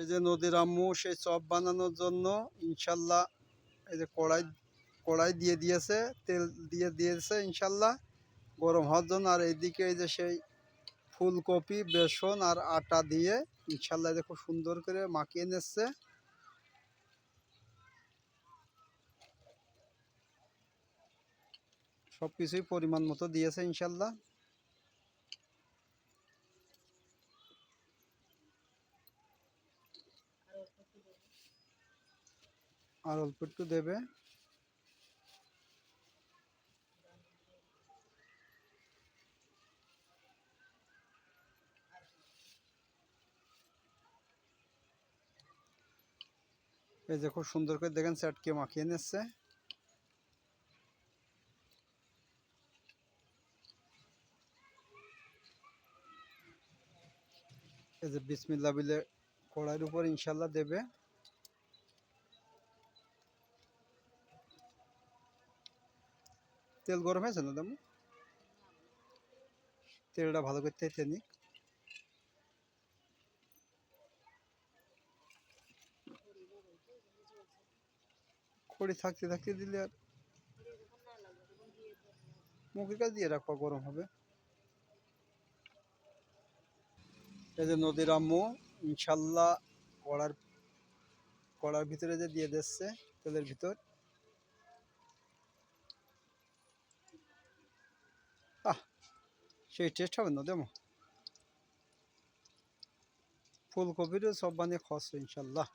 এই যে নদীর আম্মু, সেই চপ বানানোর জন্য ইনশাল্লাহ এই যে কড়াই কড়াই দিয়ে দিয়েছে, তেল দিয়ে দিয়েছে ইনশাল্লাহ। গরম হওয়ার জন্য আর এইদিকে এই যে সেই ফুলকপি, বেসন আর আটা দিয়ে ইনশাল্লাহ যে খুব সুন্দর করে মাখিয়ে নিচ্ছে। সব কিছুই পরিমাণ মতো দিয়েছে ইনশাল্লাহ। আর অল্প একটু দেবে। এই যে খুব সুন্দর করে দেখেন চাটকে মাখিয়ে নিচ্ছে। এই যে বিসমিল্লা বিলে কড়াইয়ের উপর ইনশাল্লাহ দেবে। তেল গরম হয়েছে না দামু? তেলটা ভালো করতে তেনি খড়ি থাকতে থাকতে দিলে আর মুখের কাছে দিয়ে রাখবা, গরম হবে। এই যে নদীর আম্মু ইনশাল্লাহ কড়ার কড়ার ভিতরে যে দিয়ে দিচ্ছে, তেলের ভিতর। আহ, সেই টেস্ট হবে না দেমো। ফুলকপিরও সব বানিয়ে খাওয়াচ্ছে ইনশাল্লাহ।